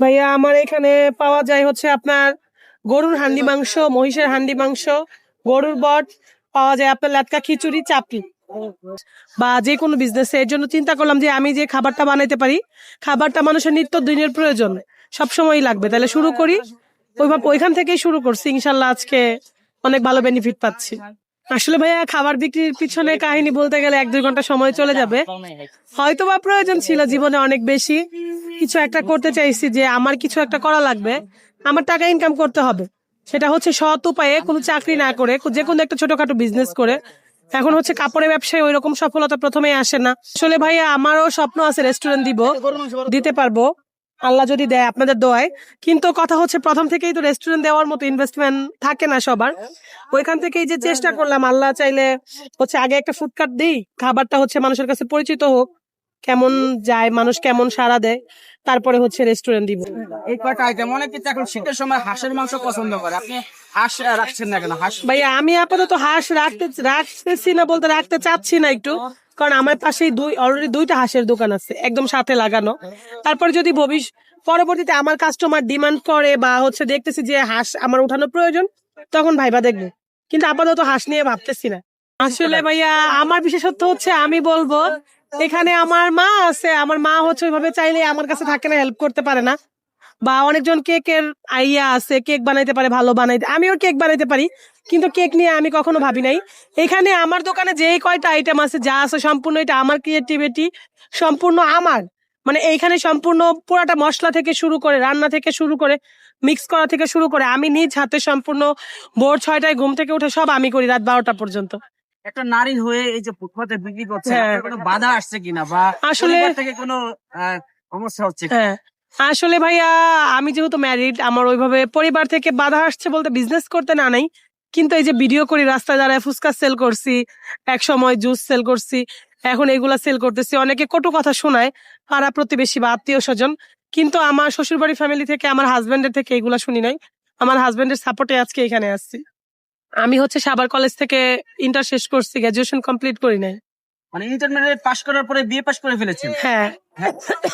ভাইয়া, আমার এখানে পাওয়া যায় হচ্ছে আপনার গরুর হান্ডি মাংস, মহিষের হান্ডি মাংস, গরুর বট, পাওয়া যায় আপনার লাটকা খিচুড়ি, চাপড়ি বা যে কোনো বিজনেস এর জন্য চিন্তা করলাম যে আমি যে খাবারটা বানাইতে পারি, খাবারটা মানুষের নিত্য দিনের প্রয়োজন, সবসময়ই লাগবে। তাহলে শুরু করি। ওইভাবে ওইখান থেকেই শুরু করছি, ইনশাল্লাহ আজকে অনেক ভালো বেনিফিট পাচ্ছি। আসলে ভাইয়া, খাবার বিক্রির পিছনে কাহিনী বলতে গেলে এক দুই ঘণ্টা সময় চলে যাবে। হয়তো বা প্রয়োজন ছিল জীবনে অনেক বেশি কিছু একটা করতে চাইছি যে আমার কিছু একটা করা লাগবে, আমার টাকা ইনকাম করতে হবে। সেটা হচ্ছে সৎ উপায়ে কোনো চাকরি না করে, যে কোনো একটা ছোটখাটো বিজনেস করে। এখন হচ্ছে কাপড়ের ব্যবসায় ওই রকম সফলতা প্রথমেই আসে না। আসলে ভাইয়া, আমারও স্বপ্ন আছে রেস্টুরেন্ট দিব, দিতে পারব। আল্লাহ যদি দেয় আপনাদের দোয়ায়। কিন্তু কথা হচ্ছে প্রথম থেকেই তো রেস্টুরেন্ট দেওয়ার মতো ইনভেস্টমেন্ট থাকে না সবার। ওইখান থেকেই যে চেষ্টা করলাম, আল্লাহ চাইলে হচ্ছে আগে একটা ফুডকার্ট দিই, খাবারটা হচ্ছে মানুষের কাছে পরিচিত হোক। কেমন যায় মানুষ কেমন সাড়া দেয় তারপরে হচ্ছে রেস্টুরেন্ট দিব। এই কয়টা আইটেম অনেকে এখন শীতের সময় হাঁসের মাংস পছন্দ করে। আপনি হাঁস রাখছেন না কেন? হাঁস ভাইয়া আমি আপাতত হাঁস রাখতে রাখতেছি না বলতে রাখতে চাচ্ছি না একটু। কারণ আমার পাশেই দুই অলরেডি দুইটা হাঁসের দোকান আছে একদম সাথে লাগানো। তারপরে যদি ভবিষ্যৎ পরবর্তীতে আমার কাস্টমার ডিমান্ড করে বা হচ্ছে দেখতেছি যে হাঁস আমার উঠানো প্রয়োজন তখন ভাইবা দেখব। কিন্তু আপাতত হাঁস নিয়ে ভাবতেছি না। আসলে ভাইয়া আমার বিশেষত্ব হচ্ছে আমি বলব এখানে আমার মা আছে। আমার মা হচ্ছে ওইভাবে চাইলে আমার কাছে থাকে না হেল্প করতে পারে না। বা অনেকজন কেকের আইয়া আছে, কেক বানাইতে পারে, ভালো বানাইতে, আমিও কেক বানাইতে পারি। কিন্তু কেক নিয়ে আমি কখনো ভাবি নাই। এখানে আমার দোকানে যেই কয়টা আইটেম আছে, যা আছে সম্পূর্ণ এটা আমার ক্রিয়েটিভিটি সম্পূর্ণ আমার। মানে এইখানে সম্পূর্ণ পুরাটা মশলা থেকে শুরু করে, রান্না থেকে শুরু করে মিক্স করা থেকে শুরু করে, আমি নিজ হাতে সম্পূর্ণ ভোর ছয়টায় ঘুম থেকে উঠে সব আমি করি রাত বারোটা পর্যন্ত। একটা নারী হয়ে এই যে ফুটপাতে বিক্রি করছে হ্যাঁ। কোনো বাধা আসছে কিনা? বা আসলে- থেকে কোনো সমস্যা হচ্ছে হ্যাঁ। আসলে ভাইয়া আমি যেহেতু ম্যারিড আমার ওইভাবে পরিবার থেকে বাধা আসছে বলতে বিজনেস করতে না নাই। কিন্তু এই যে ভিডিও করি রাস্তায় দাঁড়ায় ফুচকা সেল করছি এক সময় জুস সেল করছি এখন এগুলা সেল করতেছি। অনেকে কটু কথা শোনায় পাড়া প্রতিবেশী বা আত্মীয় স্বজন কিন্তু আমার শ্বশুরবাড়ি ফ্যামিলি থেকে আমার হাজবেন্ডের থেকে এগুলা শুনি নাই। আমার হাজবেন্ডের সাপোর্টে আজকে এখানে আসছি। আমি হচ্ছে সাবার কলেজ থেকে ইন্টার শেষ করছি গ্রাজুয়েশন কমপ্লিট করি নাই। মানে ইন্টারমিডিয়েট পাশ করার পরে বিয়ে পাশ করে ফেলেছেন? হ্যাঁ।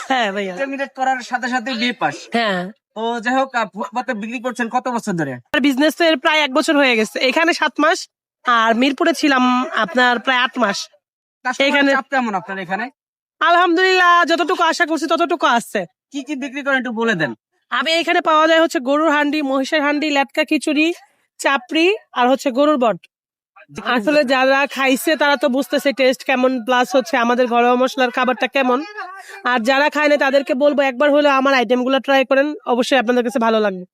হ্যাঁ। ভাইয়া। ইন্টারমিডিয়েট করার সাথে সাথে বিয়ে পাশ হ্যাঁ। তো যাই হোক ফুটপাতে বিক্রি করছেন কত বছর ধরে? আমার বিজনেস এর প্রায় এক বছর হয়ে গেছে। এখানে সাত মাস আর মিরপুরে ছিলাম আপনার প্রায় আট মাস। এখানে কেমন আপনার এখানে? আলহামদুলিল্লাহ যতটুকু আশা করছি ততটুকু আছে। কি কি বিক্রি করেন একটু বলে দেন। আমি এখানে পাওয়া যায় হচ্ছে গরুর হান্ডি মহিষের হান্ডি লেটকা খিচুড়ি চাপড়ি আর হচ্ছে গরুর বট। আসলে যারা খাইছে তারা তো বুঝতেছে টেস্ট কেমন প্লাস হচ্ছে আমাদের ঘরোয়া মশলার খাবারটা কেমন। আর যারা খায় না তাদেরকে বলব একবার হলে আমার আইটেমগুলো ট্রাই করেন, অবশ্যই আপনাদের কাছে ভালো লাগবে।